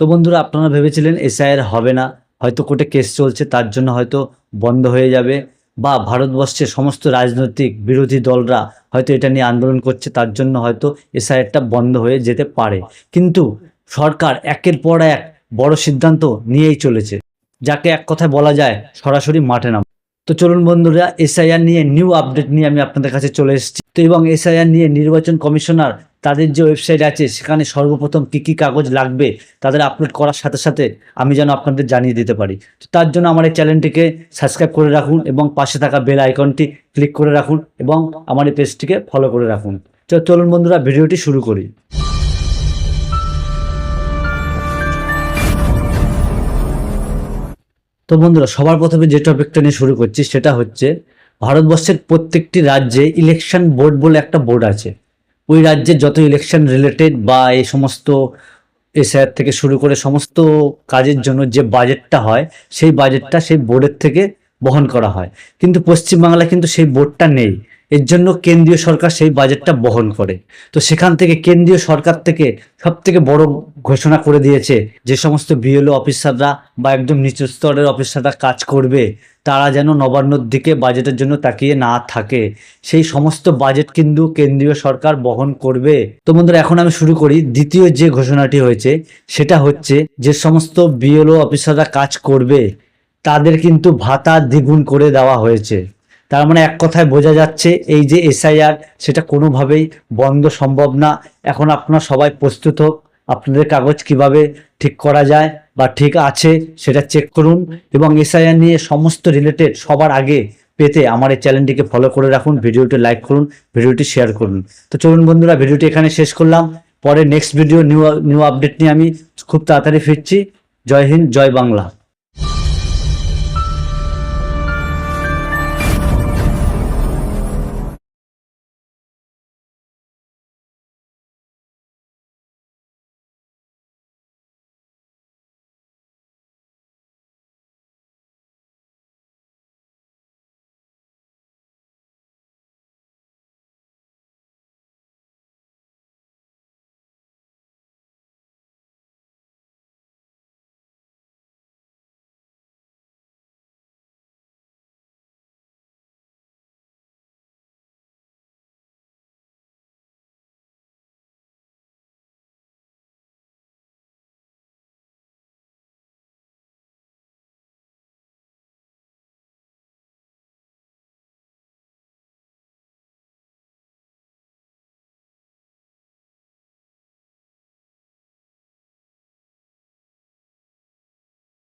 তো বন্ধুরা, আপনারা ভেবেছিলেন এসআইআর হবে না। হয়তো কোর্টে কেস চলছে, তার জন্য হয়তো বন্ধ হয়ে যাবে। বা ভারতবর্ষের সমস্ত রাজনৈতিক বিরোধী দলরা হয়তো এটা নিয়ে আন্দোলন করছে, তার জন্য হয়তো এসআইআরটা বন্ধ হয়ে যেতে পারে। কিন্তু সরকার একের পর এক বড় সিদ্ধান্ত নিয়েই চলেছে, যাকে এক কথায় বলা যায় সরাসরি মাঠে নাম। তো চলুন বন্ধুরা, এসআইআর নিয়ে নিউ আপডেট নিয়ে আমি আপনাদের কাছে চলে এসেছি। তো এবং এসআইআর নিয়ে নির্বাচন কমিশনার তাদের যে ওয়েবসাইট আছে, সেখানে সর্বপ্রথম কী কী কাগজ লাগবে, তাদের আপলোড করার সাথে সাথে আমি যেন আপনাদের জানিয়ে দিতে পারি। তো তার জন্য আমার এই চ্যানেলটিকে সাবস্ক্রাইব করে রাখুন এবং পাশে থাকা বেল আইকনটি ক্লিক করে রাখুন এবং আমার এই পেজটিকে ফলো করে রাখুন। তো চলুন বন্ধুরা, ভিডিওটি শুরু করি। তো বন্ধুরা, সবার প্রথমে যে টপিকটা নিয়ে শুরু করছি, সেটা হচ্ছে, ভারতবর্ষের প্রত্যেকটি রাজ্যে ইলেকশন বোর্ড বলে একটা বোর্ড আছে। ওই রাজ্যের যত ইলেকশন রিলেটেড বা এই সমস্ত এসআর থেকে শুরু করে সমস্ত কাজের জন্য যে বাজেটটা হয়, সেই বাজেটটা সেই বোর্ডের থেকে বহন করা হয়। কিন্তু পশ্চিমবাংলায় কিন্তু সেই বোর্ডটা নেই। এর জন্য কেন্দ্রীয় সরকার সেই বাজেটটা বহন করে। তো সেখান থেকে কেন্দ্রীয় সরকার থেকে সব থেকে বড় ঘোষণা করে দিয়েছে যে সমস্ত বিএলও অফিসাররা বা একদম নিচু স্তরের অফিসাররা কাজ করবে, তারা যেন নবান্নর দিকে বাজেটের জন্য তাকিয়ে না থাকে। সেই সমস্ত বাজেট কিন্তু কেন্দ্রীয় সরকার বহন করবে। তো বন্ধুরা, এখন আমি শুরু করি। দ্বিতীয় যে ঘোষণাটি হয়েছে, সেটা হচ্ছে যে সমস্ত বিএলও অফিসাররা কাজ করবে, তাদের কিন্তু ভাতা দ্বিগুণ করে দেওয়া হয়েছে। তার মানে এক কথায় বোঝা যাচ্ছে এই যে এসআইআর সেটা কোনোভাবেই বন্ধ সম্ভব না। এখন আপনারা সবাই প্রস্তুত হোক, আপনাদের কাগজ কীভাবে ঠিক করা যায় বা ঠিক আছে সেটা চেক করুন এবং এসআইআর নিয়ে সমস্ত রিলেটেড সবার আগে পেতে আমার এই চ্যানেলটিকে ফলো করে রাখুন ভিডিওটি লাইক করুন ভিডিওটি শেয়ার করুন। তো চলুন বন্ধুরা ভিডিওটি এখানে শেষ করলাম। পরে next video new new update নিয়ে আমি খুব তাড়াতাড়ি ফিরছি। জয় হিন্দ, জয় বাংলা।